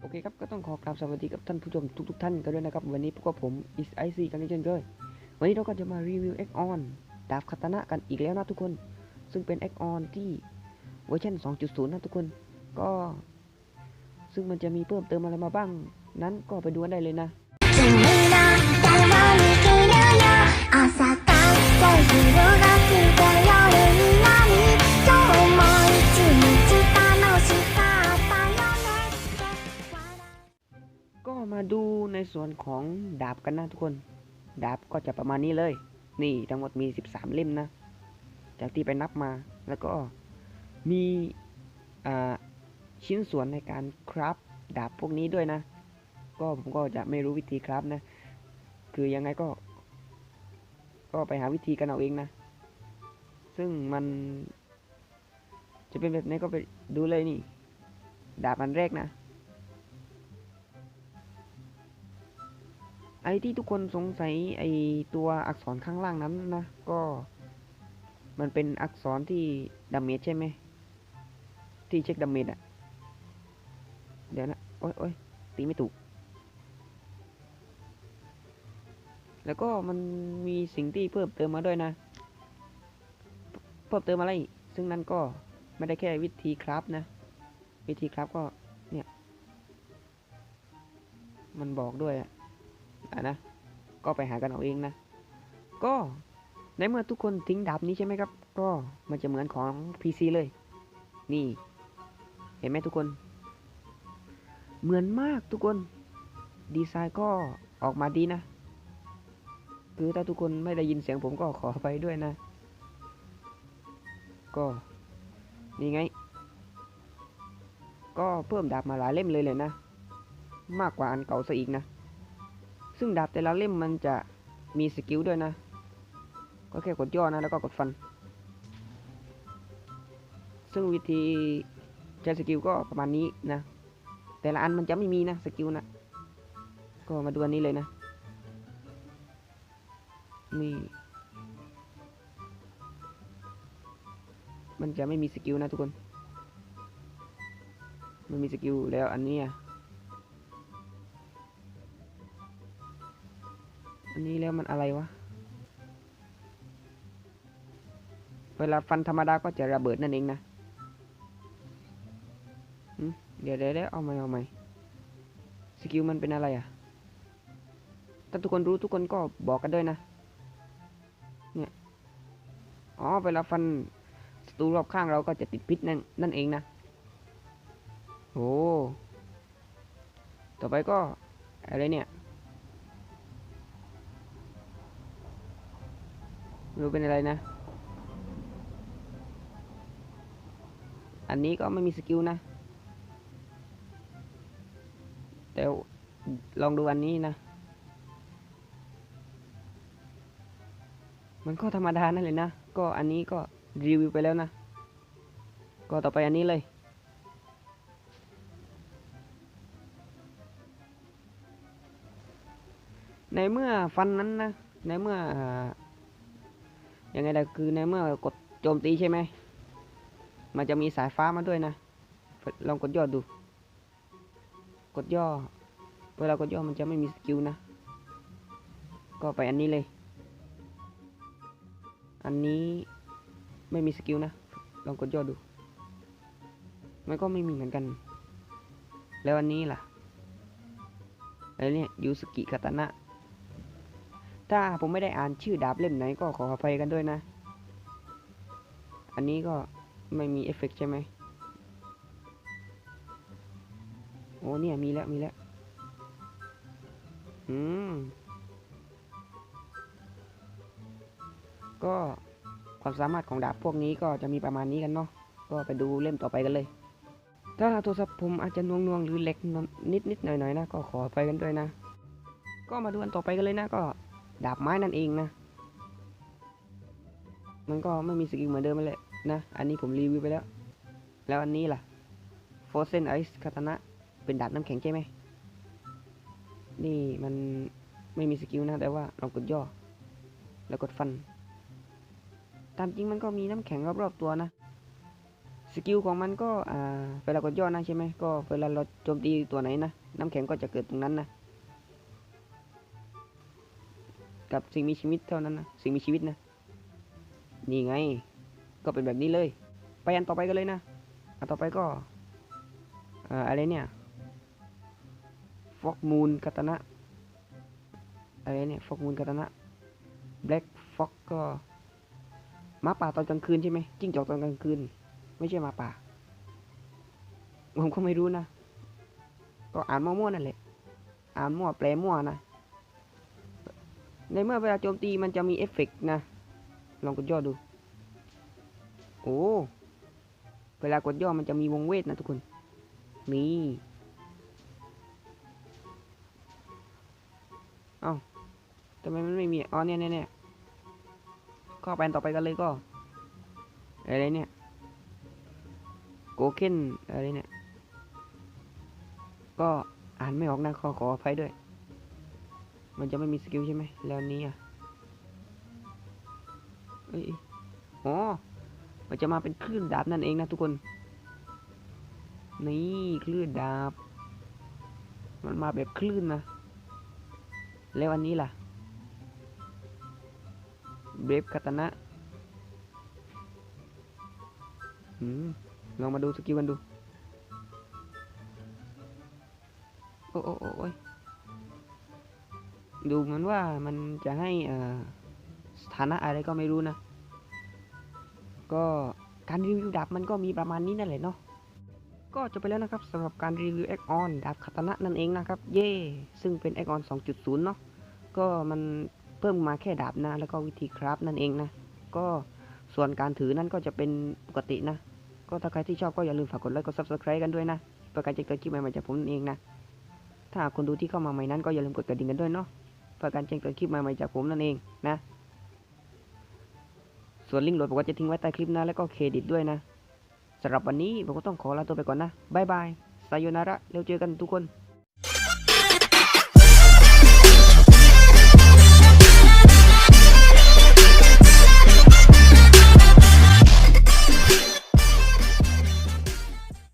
โอเคครับ ก็ต้องขอกราบสวัสดีกับท่านผู้ชมทุกๆท่านกันด้วยนะครับ วันนี้พวกบผม is IC กันเช่นเคยวันนี้เราก็จะมารีวิว X on ดาบคาตานะกันอีกแล้วนะทุกคน ซึ่งเป็น X on ที่เวอร์ชัน2.0 นะทุกคน ก็ ซึ่งมันจะมีเพิ่มเติมอะไรมาบ้าง นั้นก็ไปดูกันได้เลยนะ 君の顔に来るよ朝から広がって夜に ดูในส่วนของดาบกันนะทุกคน ดาบก็จะประมาณนี้เลย นี่ทั้งหมดมี 13 เล่มนะ จากที่ไปนับมาแล้วก็มีชิ้นส่วนในการคราฟดาบพวกนี้ด้วยนะ ก็ผมก็จะไม่รู้วิธีคราฟนะ คือยังไงก็ ก็ไปหาวิธีกันเอาเองนะ ซึ่งมันจะเป็นแบบไหนก็ไปดูเลยนี่ ดาบอันแรกนะ ไอ้ที่ทุกคนสงสัยไอ้ตัวอักษรข้างล่างนั้นนะก็ มันเป็นอักษรที่ดาเมจใช่ไหมที่เช็คดาเมจอะเดี๋ยวนะโอ๊ยโอ๊ยตีไม่ถูก แล้วก็มันมีสิ่งที่เพิ่มเติมมาด้วยนะ เพิ่มเติมอะไร ซึ่งนั่นก็ไม่ได้แค่วิธีคราฟนะ วิธีคราฟก็เนี่ย มันบอกด้วยอะ อะนะ ก็ไปหากันเอาเองนะ ก็ในเมื่อทุกคนทิ้งดาบนี้ใช่ไหมครับ ก็มันจะเหมือนของ PC เลย นี่ เห็นไหมทุกคน เหมือนมากทุกคน ดีไซน์ก็ออกมาดีนะ คือถ้าทุกคนไม่ได้ยินเสียงผมก็ขอไปด้วยนะ ก็นี่ไง ก็เพิ่มดาบมาหลายเล่มเลยเลยนะ มากกว่าอันเก่าซะอีกนะ ซึ่งดาบแต่ละเล่มมันจะมีสกิลด้วยนะ ก็แค่กดย่อนะ แล้วก็กดฟัน ซึ่งวิธีใช้สกิลก็ประมาณนี้นะ แต่ละอันมันจะไม่มีนะสกิลนะ ก็มาดูอันนี้เลยนะ นี่ มันจะไม่มีสกิลนะทุกคน มันมีสกิลแล้วอันนี้อะ อันนี้แล้วมันอะไรวะ เวลาฟันธรรมดาก็จะระเบิดนั่นเองนะเดี๋ยวเดี๋ยวเดี๋ยวเอาใหม่เอาใหม่สกิลมันเป็นอะไรอะ ถ้าทุกคนรู้ทุกคนก็บอกกันด้วยนะ เนี่ย อ๋อ เวลาฟันศัตรูรอบข้างเราก็จะติดพิษนั่นนั่นเองนะ โอ้ ต่อไปก็อะไรเนี่ย ไม่รู้เป็นอะไรนะ อันนี้ก็ไม่มีสกิลนะ แต่ลองดูอันนี้นะ มันก็ธรรมดานั่นเลยนะ ก็อันนี้ก็รีวิวไปแล้วนะ ก็ต่อไปอันนี้เลยในเมื่อฟันนั้นนะ ในเมื่อ ยังไงล่ะคือในเมื่อกดโจมตีใช่ไหม มันจะมีสายฟ้ามาด้วยนะ ลองกดย่อดู กดย่อ เวลากดย่อมันจะไม่มีสกิลนะ ก็ไปอันนี้เลย อันนี้ไม่มีสกิลนะ ลองกดย่อดู มันก็ไม่มีเหมือนกัน แล้วอันนี้ล่ะ อะไรเนี่ยยูสกิคาตานะ ถ้าผมไม่ได้อ่านชื่อดาบเล่มไหนก็ขออภัยกันด้วยนะ อันนี้ก็ไม่มีเอฟเฟกต์ใช่ไหมโอ้เนี่ยมีแล้วมีแล้ว อืม ก็ความสามารถของดาบพวกนี้ก็จะมีประมาณนี้กันเนาะ ก็ไปดูเล่มต่อไปกันเลย ถ้าโทรศัพท์ผมอาจจะนวงๆหรือเล็กนิดนิดๆหน่อยๆนะ ก็ขออภัยกันด้วยนะ ก็มาดูอันต่อไปกันเลยนะก็ ดาบไม้นั่นเองนะ มันก็ไม่มีสกิลเหมือนเดิมนั่นแหละนะ อันนี้ผมรีวิวไปแล้ว แล้วอันนี้ล่ะ Frozen Ice Katana เป็นดาบน้ำแข็งใช่ไหม นี่มันไม่มีสกิลนะ แต่ว่าเรากดย่อ แล้วกดฟัน ตามจริงมันก็มีน้ำแข็งรอบๆตัวนะ สกิลของมันก็อ่าเวลากดย่อนะใช่ไหม ก็เวลาเราโจมตีตัวไหนนะ น้ำแข็งก็จะเกิดตรงนั้นนะ กับสิ่งมีชีวิตเท่านั้นนะสิ่งมีชีวิตนะนี่ไง ก็เป็นแบบนี้เลย ไปอันต่อไปกันเลยนะอันต่อไปก็อ่าอะไรเนี่ยฟอกมูนคาตนะอะไรเนี่ยฟอกมูนคาตนะแบล็กฟอกก็หมาป่าตอนกลางคืนใช่ไหมจิ้งจอกตอนกลางคืน ไม่ใช่หมาป่าผมก็ไม่รู้นะ ก็อ่านมั่วๆนั่นแหละ อ่านมั่วแปลมั่วนะ ในเมื่อเวลาโจมตีมันจะมีเอฟเฟกต์นะ ลองกดย่อดู โอ้ เวลากดย่อมันจะมีวงเวทนะทุกคนนี่เอ้าทำไมมันไม่มี อ๋อเนี่ยเนี่ยเนี่ยก็ไปนต่อไปกันเลยก็ อะไรเนี่ย โกเก้นอะไรเนี่ย ก็อ่านไม่ออกนะขอขออภัยด้วย มันจะไม่มีสกิลใช่ไหมแล้วนี้อะเอ้ยอ๋อมันจะมาเป็นคลื่นดาบนั่นเองนะทุกคน นี่คลื่นดาบ มันมาแบบคลื่นนะ แล้วอันนี้ล่ะ เบฟคาตานะลองมาดูสกิลกันดู โอ้โอ้โอ้โอ้ย ดูเหมือนว่ามันจะให้สถานะอะไรก็ไม่รู้นะ ก็การรีวิวดาบมันก็มีประมาณนี้นั่นแหละเนาะก็จบไปแล้วนะครับสำหรับการรีวิว X on ดาบคาตานะนั่นเองนะครับ เย่ซึ่งเป็น X on 2.0 เนาะก็มันเพิ่มมาแค่ดาบนะแล้วก็วิธีคราฟนั่นเองนะ ก็ส่วนการถือนั่นก็จะเป็นปกตินะ ก็ถ้าใครที่ชอบก็อย่าลืมฝากกดไลค์กด subscribe กันด้วยนะเพื่อการจ้งเตือคลิปใหม่ๆจากผมนั่นเองนะ ถ้าหากคนดูที่เข้ามาใหม่นั้นก็อย่าลืมกดกระดิ่งกันด้วยเนาะ พื่อการแจ้งเตือนคลิปใหม่ๆจากผมนั่นเองนะส่วนลิงก์โหลดผมก็จะทิ้งไว้ใต้คลิปนะแล้วก็เครดิตด้วยนะสำหรับวันนี้ผมก็ต้องขอลาตัวไปก่อนนะบายบายไซโยนาระแล้วเจอกันทุกคน